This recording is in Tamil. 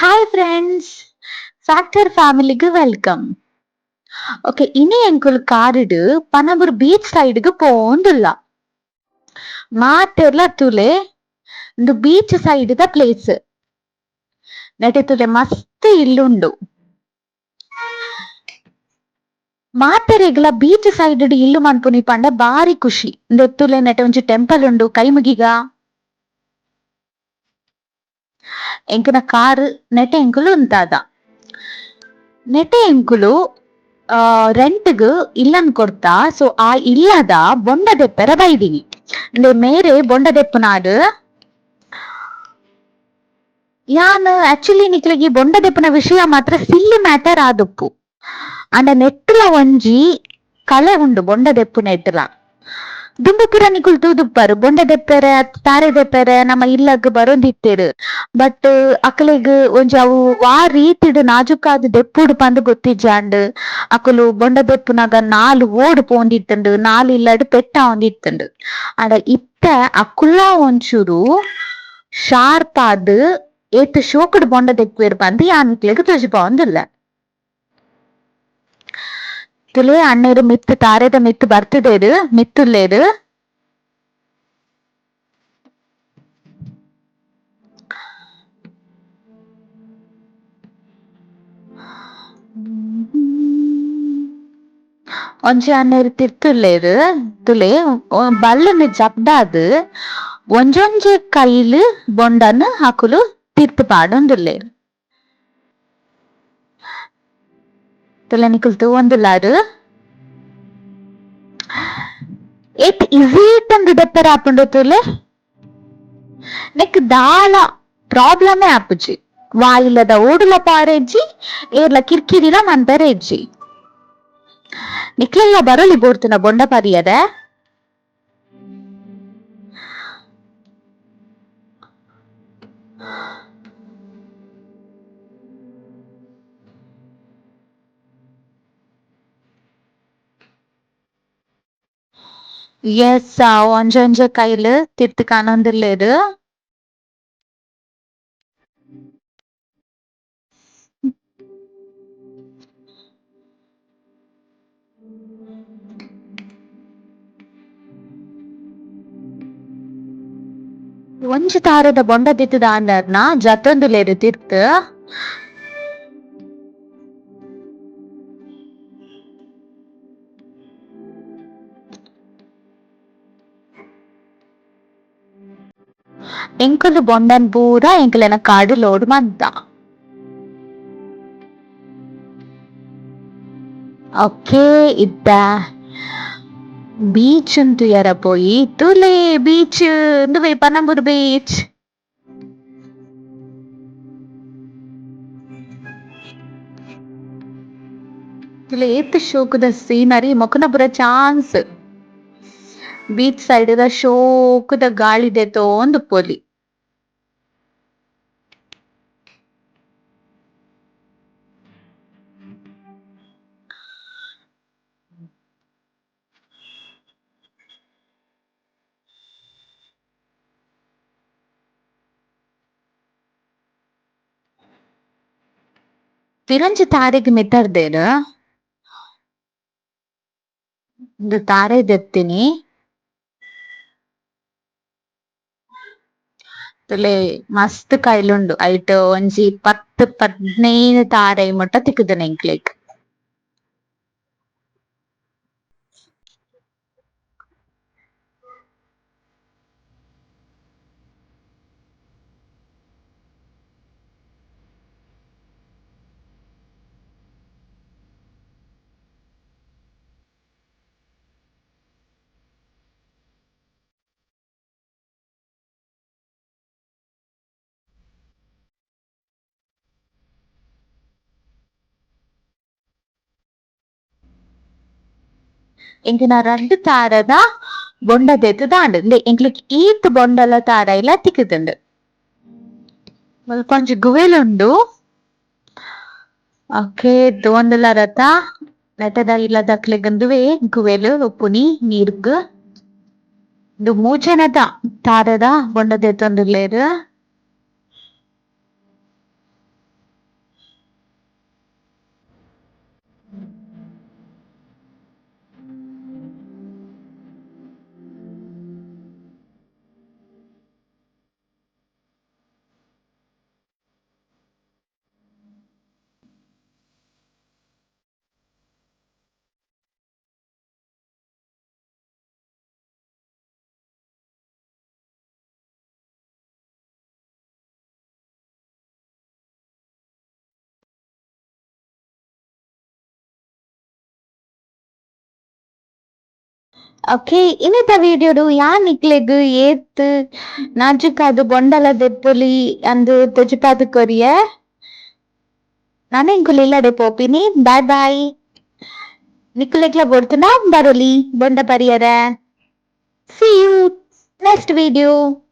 ஹாய் ஃப்ரெண்ட்ஸ் ஃபேக்டர் ஃபேமிலிக்கு வெல்ಕಮ್ ಓಕೆ ಇನಿ ಎಂಕುಲ್ ಕಾರಿಡ್ ಪನಬುರ್ ಬೀಚ್ ಸೈಡ್ ಗೆ ಪೋಂದುಲ್ಲ ಮಾತೆರ್ಲ ತುಲೆ ಉಂದು ಬೀಚ್ ಸೈಡ್ ದ ಪ್ಲೇಸ್ ನೆಟೆ ತುಲೆ ಮಸ್ತ್ ಇಲ್ಲುಂಡು ಮಾತೆರೆಗ್ಲ ಬೀಚ್ ಸೈಡ್ ಡು ಇಲ್ಲು ಮನ್ಪುನಿ ಪಂಡ ಬಾರಿ ಖುಷಿ ಉಂದು ತುಲೆ ನೆಟೆ ಒಂಜಿ ಟೆಂಪಲ್ ಉಂಡು ಕೈಮುಗಿಗ ಎಂಕನ ಕಾರ್ ನೆಟೆ ಎಂಕುಲು ಉಂತಾದ ನೆಟೆ ಎಂಕುಲು ರೆಂಟ್ಗ್ ಇಲ್ಲನ್ ಕೊಡ್ತಾ ಸೊ ಆ ಇಲ್ಲದ ಬೊಂಡ ದೆಪ್ಪೆರ ಬೈದಿನಿ ಅಂದ್ರೆ ಮೇರೆ ಬೊಂಡ ದೆಪ್ಪನಾಡು ಯಾನ್ ಆಕ್ಚುಲಿ ನಿಕ್ಲಿಗೆ ಬೊಂಡ ದೆಪ್ಪನ ವಿಷಯ ಮಾತ್ರ ಸಿಲ್ಲಿ ಮ್ಯಾಟರ್ ಆದಪ್ಪು ಅಂಡ ನೆಟ್ಟಲ ಒಂಜಿ ಕಳೆ ಉಂಡು ಬೊಂಡ ದೆಪ್ಪು ನೆಟ್ಟಲ ದುಂಬುಕುರನಿಕುಲ್ ತೂದು ಬರು ಬೊಂಡದ ಪೆರೆ ತಾರೆದ ಪೆರೆ ನಮ್ಮ ಇಲ್ಲಗ್ ಬರೊಂದಿತ್ತೇರು ಬಟ್ ಅಕಲೆಗ್ ಒಂಜಿ ಅವು ಆ ರೀತಿಡ್ ನಾಜುಕಾದ್ ದೆಪ್ಪುಡು ಪಂದ್ ಗೊತ್ತಿಜಾಂಡ್ ಅಕಲು ಬೊಂಡ ದೆಪ್ಪುನಾಗ ನಾಲ್ ಓಡ್ ಪೋಂದಿತ್ತುಂಡು ನಾಲ್ ಇಲ್ಲಡ್ ಪೆಟ್ಟ ಒಂದಿತ್ತುಂಡು ಆಂಡ ಇತ್ತ ಅಕುಲ ಒಂಚೂರು ಶಾರ್ಪ್ ಏತ್ ಶೋಕಡ್ ಬೊಂಡ ದೆಕ್ವೇರ್ ಪಂದ್ ಯಾನ್ಕ್ಲೆಗ್ ತೋಜಿಪಾವೊಂದುಲ್ಲ మిత్తులు అన్నరు మిత్తు తారేద మిత్తు బర్తుదేదు మిత్తు లేదు ಒಂಜಿ ಅನ್ನೇರು ತಿರ್ತುಲ್ಲೇರು ತುಲೆ ಬಲ್ಲನೆ ಜಗ್ದಾದ್ ಒಂಜೊಂಜಿ ಕೈಲ್ ಬೊಂಡನ್ ಹಾಕುಲು ತಿರ್ತು ಪಾಡೊಂದುಲ್ಲೇರು தலை குளித்து வந்துள்ளாரு ஏத் இசீட்டன் ரிடப்பர் ஆப்பின்றதுல எனக்கு தாளா ப்ராப்ளமே ஆப்புச்சு வாயில ஓடுல ஊடுல பாரேஜி ஏர்ல கிர்கிரிலாம் வந்தரேஜி நிக்கலா பரோலி போர்த்துன பொண்ட பாரியதை ఎస్ వంజంజ కైలు తిర్తికి ఆనందం లేదు ಒಂಜು ತಾರದ ಬೊಂಡ ದಿತ್ತದ ಅನ್ನರ್ನ ಜತ್ತೊಂದು ಲೇರು ತಿರ್ತು ಎಂಕುಲು ಬೊಂಡನ್ ಬೂರ ಎಂಕುಲನ ಕಾಡು ಲೋಡ್ ಮಂತ ಓಕೆ ಇದ್ದ ಬೀಚ್ ಅಂತೂ ಯಾರ ಪೋಯಿ ತುಲೆ ಬೀಚ್ ನುವೆ ಪನಂಬೂರ್ ಬೀಚ್ ಏತ್ ಶೋಕದ ಸೀನರಿ ಮೊಕನ ಬುರ ಚಾನ್ಸ್ ಬೀಚ್ ಸೈಡ್ ಇರೋ ಶೋಕದ ಗಾಳಿದೆ ತೋಂದು ಪೊಲಿ ಫಿರಂಜಿ ತಾರೆಗ್ ಮೆತ್ತರ್ದೇನು ತಾರೆ ದೆತ್ತಿನಿ ತುಲೆ ಮಸ್ತ್ ಕೈಲ್ ಐಟ್ ಒಂಜಿ ಪತ್ತ್ ಪದ್ನೈನ್ ತಾರೆಯಿ ಮುಟ ತಿಕ್ಕುದುಂಡು ಎಂಕ್ಲೆಗ್. எங்க நான் ரெண்டு தாரை தான் பொண்டை தேத்து தாண்டுது எங்களுக்கு ஈத்து బొండల తార ఇలా తిక్కుతుంది మళ్ళీ కొంచెం గువేలుండు ఓకే దోందల రథ ನೆಟ್ಟದ ಇಲ್ಲದ ಕ್ಲೆಗಂದುವೆ ಗುವೆಲು ಉಪ್ಪುನಿ ನೀರ್ಗ್ ಇದು ಮೂಜನದ ತಾರದ ಬೊಂಡದೆ ತೊಂದುಲೇರು ஓகே இன்னத்த வீடியோடு யான் நிக்கலேகு ஏத்து நாஜுக்காது பொண்டலது புலி அந்து தொஜுப்பாது கொரிய நானே இங்குலில்லாடே போப்பினி பாய் பாய் நிக்குலேக்கல போடுத்து நாம் பொண்ட பரியர See you next